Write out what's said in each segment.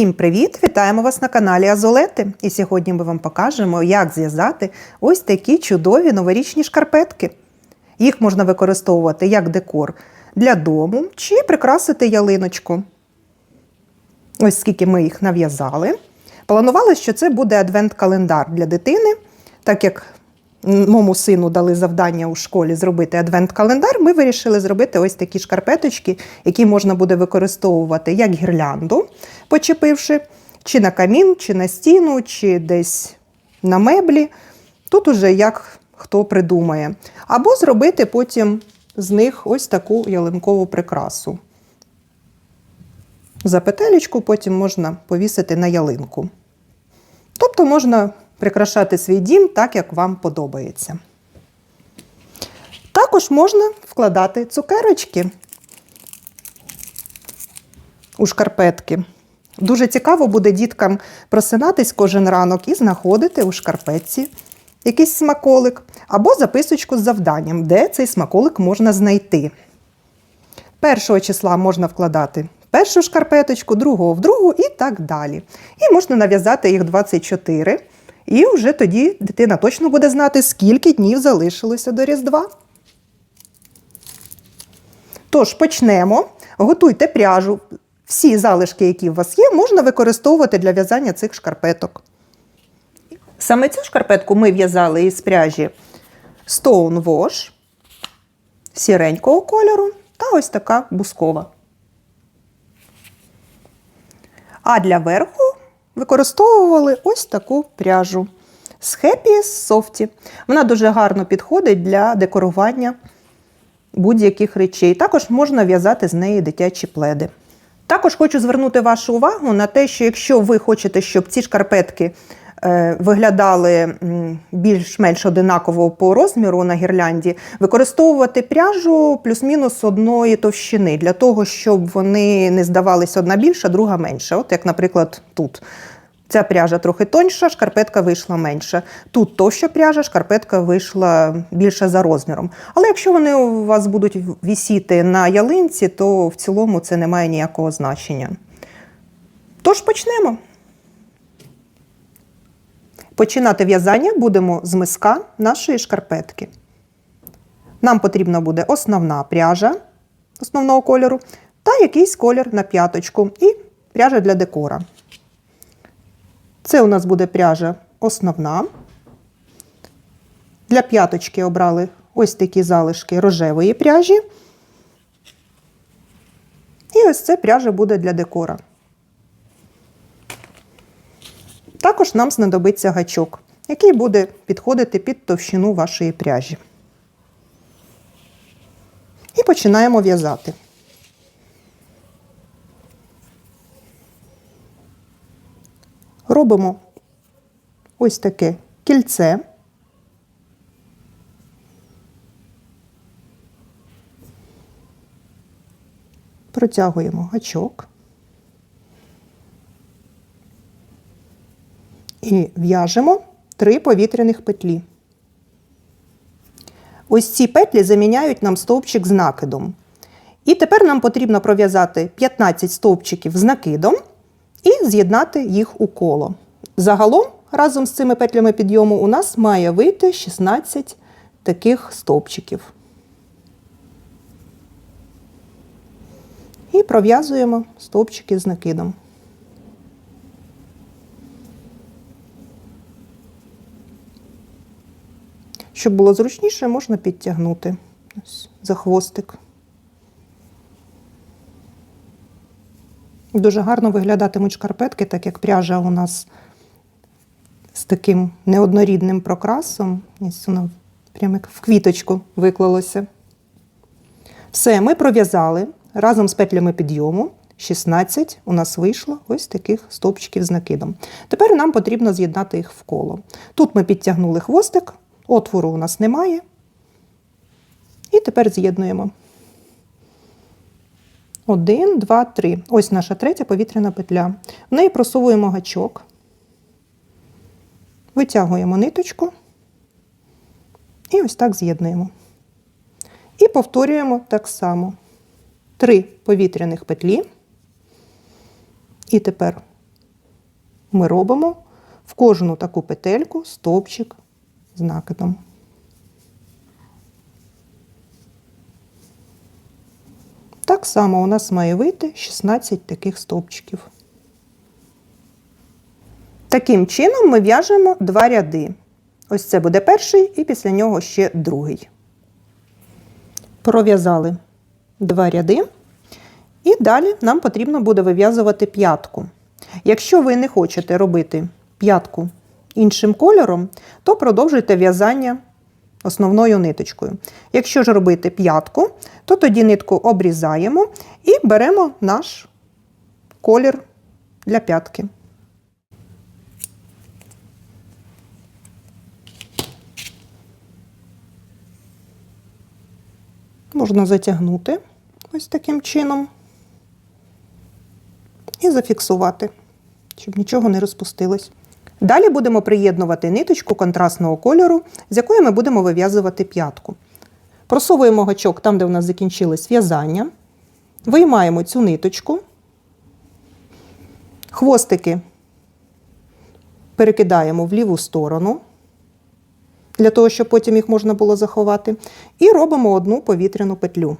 Всім привіт! Вітаємо вас на каналі Азолети. І сьогодні ми вам покажемо, як зв'язати ось такі чудові новорічні шкарпетки. Їх можна використовувати як декор для дому чи прикрасити ялиночку. Ось скільки ми їх нав'язали. Планували, що це буде адвент-календар для дитини, так як моєму сину дали завдання у школі зробити адвент-календар, ми вирішили зробити ось такі шкарпеточки, які можна буде використовувати як гірлянду, почепивши, чи на камін, чи на стіну, чи десь на меблі. Тут уже як хто придумає. Або зробити потім з них ось таку ялинкову прикрасу. За петелечку потім можна повісити на ялинку. Тобто можна прикрашати свій дім так, як вам подобається. Також можна вкладати цукерочки у шкарпетки. Дуже цікаво буде діткам просинатись кожен ранок і знаходити у шкарпетці якийсь смаколик або записочку з завданням, де цей смаколик можна знайти. Першого числа можна вкладати першу шкарпеточку, другого в другу і так далі. І можна нав'язати їх 24. І вже тоді дитина точно буде знати, скільки днів залишилося до Різдва. Тож почнемо. Готуйте пряжу. Всі залишки, які у вас є, можна використовувати для в'язання цих шкарпеток. Саме цю шкарпетку ми в'язали із пряжі Stone Wash сіренького кольору та ось така бускова. А для верху використовували ось таку пряжу з Happy Softy. Вона дуже гарно підходить для декорування будь-яких речей. Також можна в'язати з неї дитячі пледи. Також хочу звернути вашу увагу на те, що якщо ви хочете, щоб ці шкарпетки виглядали більш-менш одинаково по розміру на гірлянді, використовувати пряжу плюс-мінус одної товщини для того, щоб вони не здавалися одна більша, друга менша. От як, наприклад, тут. Ця пряжа трохи тоньша, шкарпетка вийшла менша. Тут товща пряжа, шкарпетка вийшла більше за розміром. Але якщо вони у вас будуть вісіти на ялинці, то в цілому це не має ніякого значення. Тож почнемо. Починати в'язання будемо з миска нашої шкарпетки. Нам потрібна буде основна пряжа основного кольору та якийсь колір на п'яточку і пряжа для декора. Це у нас буде пряжа основна. Для п'яточки обрали ось такі залишки рожевої пряжі. І ось це пряжа буде для декора. Також нам знадобиться гачок, який буде підходити під товщину вашої пряжі. І починаємо в'язати. Робимо ось таке кільце. Протягуємо гачок і в'яжемо три повітряних петлі. Ось ці петлі заміняють нам стовпчик з накидом. І тепер нам потрібно пров'язати 15 стовпчиків з накидом і з'єднати їх у коло. Загалом, разом з цими петлями підйому, у нас має вийти 16 таких стовпчиків. І пров'язуємо стовпчики з накидом. Щоб було зручніше, можна підтягнути Ось, за хвостик. Дуже гарно виглядатимуть шкарпетки, так як пряжа у нас з таким неоднорідним прокрасом. Ось воно прямо як в квіточку виклалося. Все, ми пров'язали разом з петлями підйому. 16 у нас вийшло ось таких стовпчиків з накидом. Тепер нам потрібно з'єднати їх в коло. Тут ми підтягнули хвостик, отвору у нас немає. І тепер з'єднуємо. Один, два, три. Ось наша третя повітряна петля. В неї просовуємо гачок, витягуємо ниточку і ось так з'єднуємо. І повторюємо так само. Три повітряних петлі. І тепер ми робимо в кожну таку петельку стовпчик з накидом. Так само у нас має вийти 16 таких стовпчиків. Таким чином ми в'яжемо два ряди. Ось це буде перший, і після нього ще другий. Пров'язали два ряди. І далі нам потрібно буде вив'язувати п'ятку. Якщо ви не хочете робити п'ятку іншим кольором, то продовжуйте в'язання основною ниточкою. Якщо ж робити п'ятку, то тоді нитку обрізаємо і беремо наш колір для п'ятки. Можна затягнути ось таким чином і зафіксувати, щоб нічого не розпустилось. Далі будемо приєднувати ниточку контрастного кольору, з якої ми будемо вив'язувати п'ятку. Просовуємо гачок там, де у нас закінчилось в'язання, виймаємо цю ниточку, хвостики перекидаємо в ліву сторону, для того, щоб потім їх можна було заховати, і робимо одну повітряну петлю.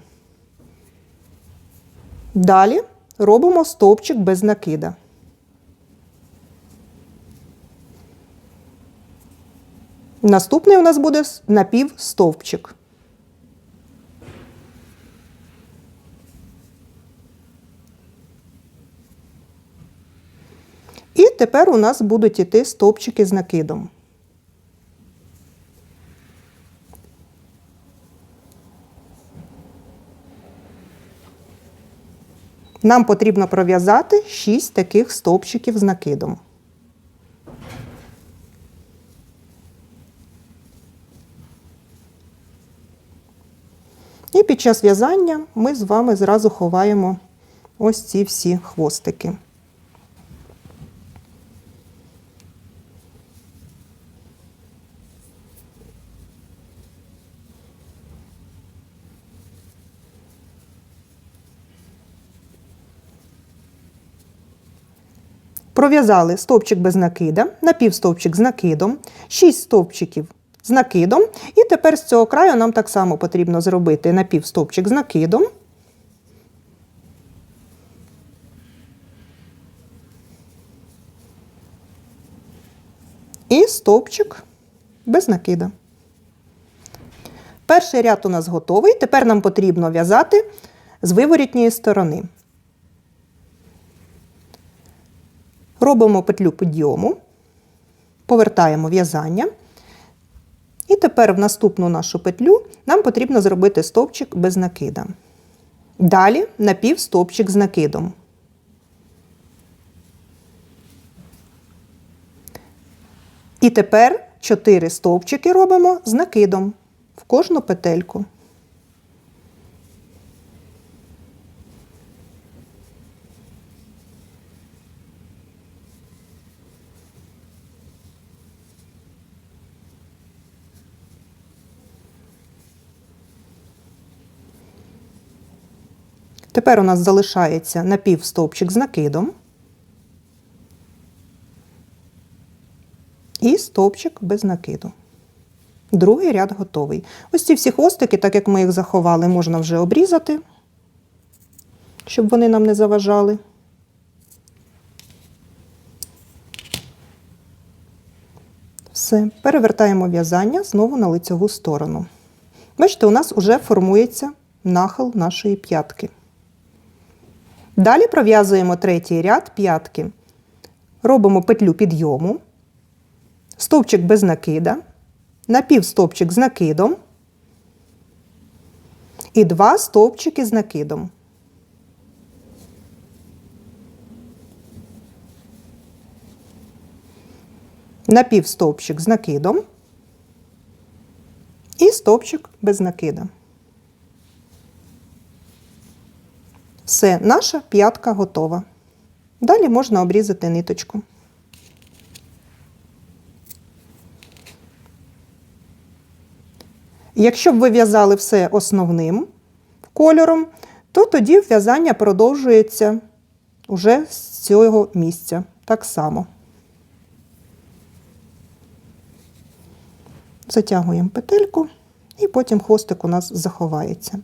Далі робимо стовпчик без накида. Наступний у нас буде напівстовпчик. І тепер у нас будуть іти стовпчики з накидом. Нам потрібно пров'язати 6 таких стовпчиків з накидом. І час в'язання ми з вами зразу ховаємо ось ці всі хвостики. Пров'язали стовпчик без накида, напівстовпчик з накидом, 6 стовпчиків з накидом. І тепер з цього краю нам так само потрібно зробити напівстовпчик з накидом. І стовпчик без накида. Перший ряд у нас готовий. Тепер нам потрібно в'язати з виворітньої сторони. Робимо петлю підйому, повертаємо в'язання. І тепер в наступну нашу петлю нам потрібно зробити стовпчик без накида. Далі напів стовпчик з накидом. І тепер 4 стовпчики робимо з накидом в кожну петельку. Тепер у нас залишається напівстовпчик з накидом і стовпчик без накиду. Другий ряд готовий. Ось ці всі хвостики, так як ми їх заховали, можна вже обрізати, щоб вони нам не заважали. Все, перевертаємо в'язання знову на лицьову сторону. Бачите, у нас вже формується нахил нашої п'ятки. Далі пров'язуємо третій ряд п'ятки. Робимо петлю підйому, стовпчик без накида, напівстовпчик з накидом і два стовпчики з накидом. Напівстовпчик з накидом і стовпчик без накида. Все, наша п'ятка готова. Далі можна обрізати ниточку. Якщо б ви в'язали все основним кольором, то тоді в'язання продовжується уже з цього місця. Так само. Затягуємо петельку, і потім хвостик у нас заховається.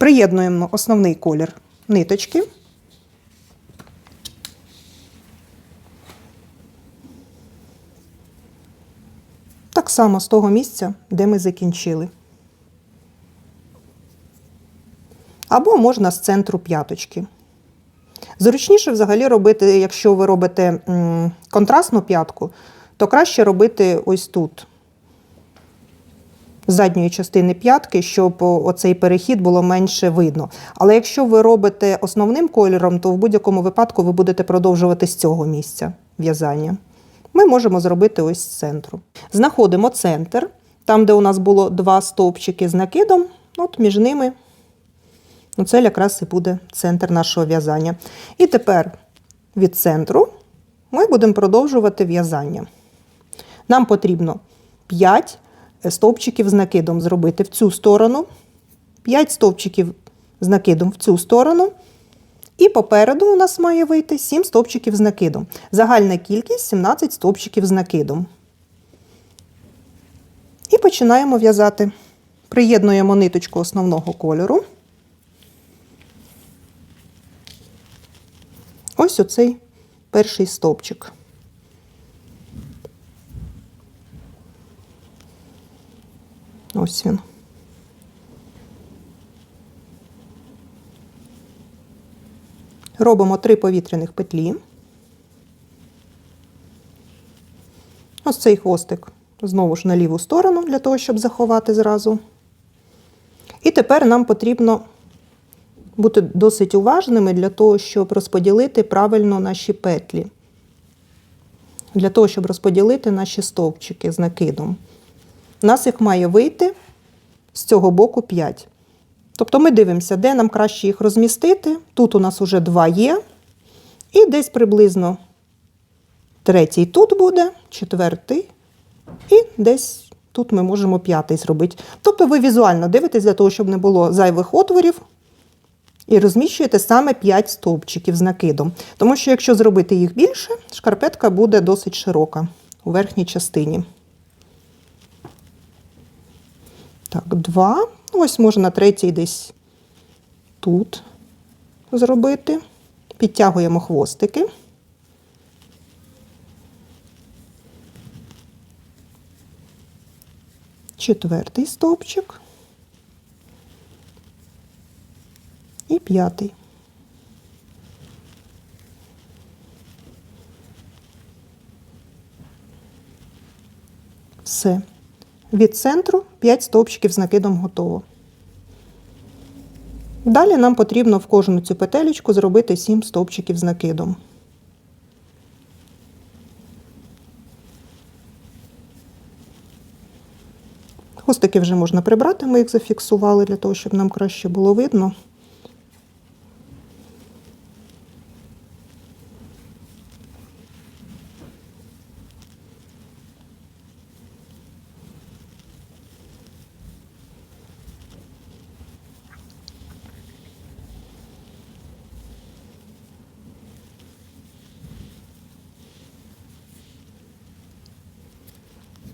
Приєднуємо основний колір ниточки. Так само з того місця, де ми закінчили. Або можна з центру п'яточки. Зручніше взагалі робити, якщо ви робите контрастну п'ятку, то краще робити ось тут, задньої частини п'ятки, щоб оцей перехід було менше видно. Але якщо ви робите основним кольором, то в будь-якому випадку ви будете продовжувати з цього місця в'язання. Ми можемо зробити ось з центру. Знаходимо центр, там, де у нас було два стовпчики з накидом, от між ними Ну, це якраз і буде центр нашого в'язання. І тепер від центру ми будемо продовжувати в'язання. Нам потрібно 5 стовпчиків з накидом зробити в цю сторону, 5 стовпчиків з накидом в цю сторону. І попереду у нас має вийти 7 стовпчиків з накидом. Загальна кількість 17 стовпчиків з накидом. І починаємо в'язати. Приєднуємо ниточку основного кольору. Ось оцей перший стовпчик. Ось він. Робимо три повітряних петлі. Ось цей хвостик знову ж на ліву сторону, для того, щоб заховати зразу. І тепер нам потрібно бути досить уважними для того, щоб розподілити правильно наші петлі. Для того, щоб розподілити наші стовпчики з накидом. У нас їх має вийти з цього боку 5. Тобто ми дивимося, де нам краще їх розмістити. Тут у нас вже 2 є. І десь приблизно третій тут буде, четвертий. І десь тут ми можемо п'ятий зробити. Тобто ви візуально дивитесь для того, щоб не було зайвих отворів. І розміщуєте саме 5 стовпчиків з накидом. Тому що, якщо зробити їх більше, шкарпетка буде досить широка у верхній частині. Так, два. Ось можна третій десь тут зробити. Підтягуємо хвостики. Четвертий стовпчик. І п'ятий. Все. Від центру 5 стовпчиків з накидом готово. Далі нам потрібно в кожну цю петелечку зробити 7 стовпчиків з накидом. Хустики вже можна прибрати, ми їх зафіксували для того, щоб нам краще було видно.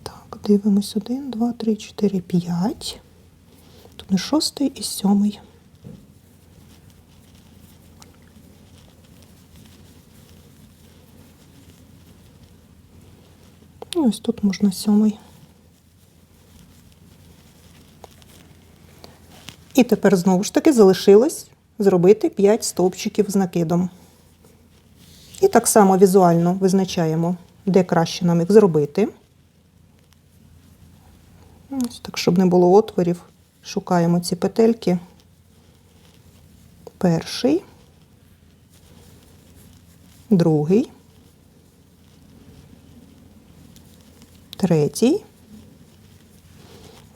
Так, дивимось один, два, три, чотири, п'ять. Тут не шостий і сьомий. І Ось тут можна сьомий. І тепер знову ж таки залишилось зробити 5 стовпчиків з накидом. І так само візуально визначаємо, де краще нам їх зробити. Ось так, щоб не було отворів, шукаємо ці петельки. Перший, другий, третій.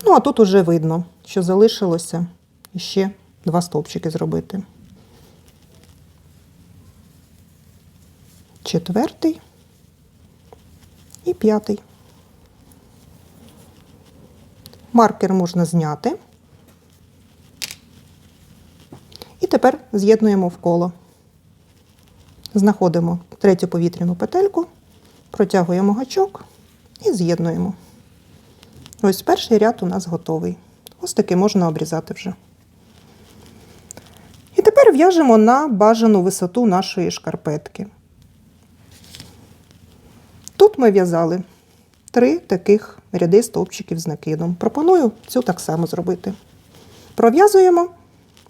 Ну, а тут уже видно, що залишилося ще два стовпчики зробити. Четвертий і п'ятий. Маркер можна зняти. І тепер з'єднуємо в коло. Знаходимо третю повітряну петельку, протягуємо гачок і з'єднуємо. Ось перший ряд у нас готовий. Ось такий можна обрізати вже. І тепер в'яжемо на бажану висоту нашої шкарпетки. Тут ми в'язали три таких ряди стовпчиків з накидом. Пропоную цю так само зробити. Пров'язуємо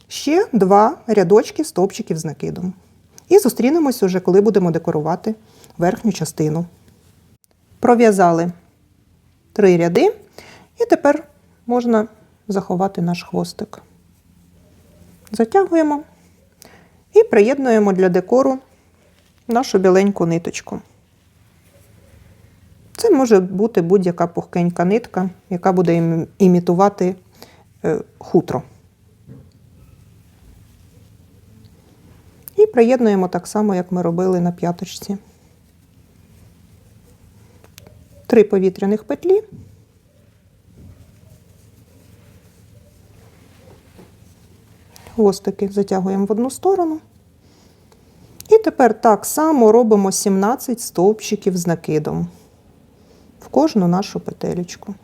ще два рядочки стовпчиків з накидом. І зустрінемось уже, коли будемо декорувати верхню частину. Пров'язали три ряди, і тепер можна заховати наш хвостик. Затягуємо і приєднуємо для декору нашу біленьку ниточку. Це може бути будь-яка пухкенька нитка, яка буде імітувати е, хутро. І приєднуємо так само, як ми робили на п'яточці. Три повітряних петлі. Хвостики затягуємо в одну сторону. І тепер так само робимо 17 стовпчиків з накидом кожну нашу петелечку.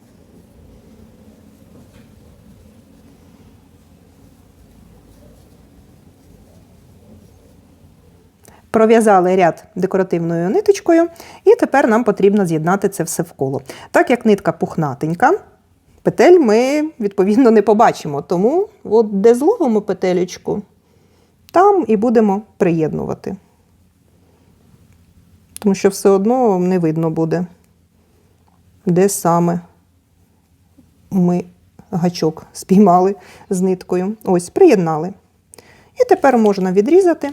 Пров'язали ряд декоративною ниточкою, і тепер нам потрібно з'єднати це все в коло. Так як нитка пухнатенька, петель ми відповідно не побачимо. Тому, от де зловимо петелечку, там і будемо приєднувати. Тому що все одно не видно буде, де саме ми гачок спіймали з ниткою. Ось, приєднали. І тепер можна відрізати.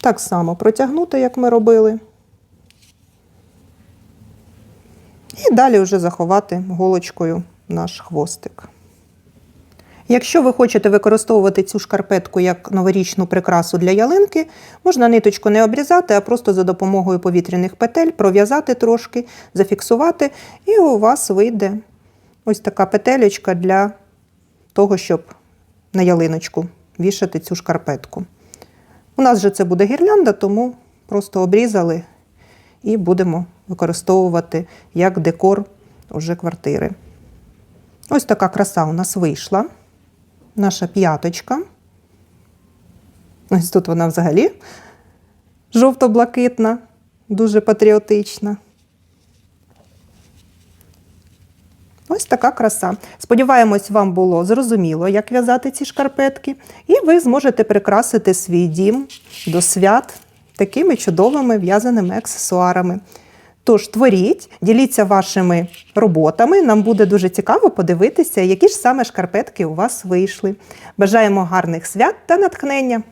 Так само протягнути, як ми робили. І далі вже заховати голочкою наш хвостик. Якщо ви хочете використовувати цю шкарпетку як новорічну прикрасу для ялинки, можна ниточку не обрізати, а просто за допомогою повітряних петель пров'язати трошки, зафіксувати, і у вас вийде ось така петелечка для того, щоб на ялиночку вішати цю шкарпетку. У нас же це буде гірлянда, тому просто обрізали і будемо використовувати як декор уже квартири. Ось така краса у нас вийшла. Наша п'яточка. Ось тут вона взагалі жовто-блакитна, дуже патріотична. Ось така краса. Сподіваємось, вам було зрозуміло, як в'язати ці шкарпетки, і ви зможете прикрасити свій дім до свят такими чудовими в'язаними аксесуарами. Тож творіть, діліться вашими роботами. Нам буде дуже цікаво подивитися, які ж саме шкарпетки у вас вийшли. Бажаємо гарних свят та натхнення!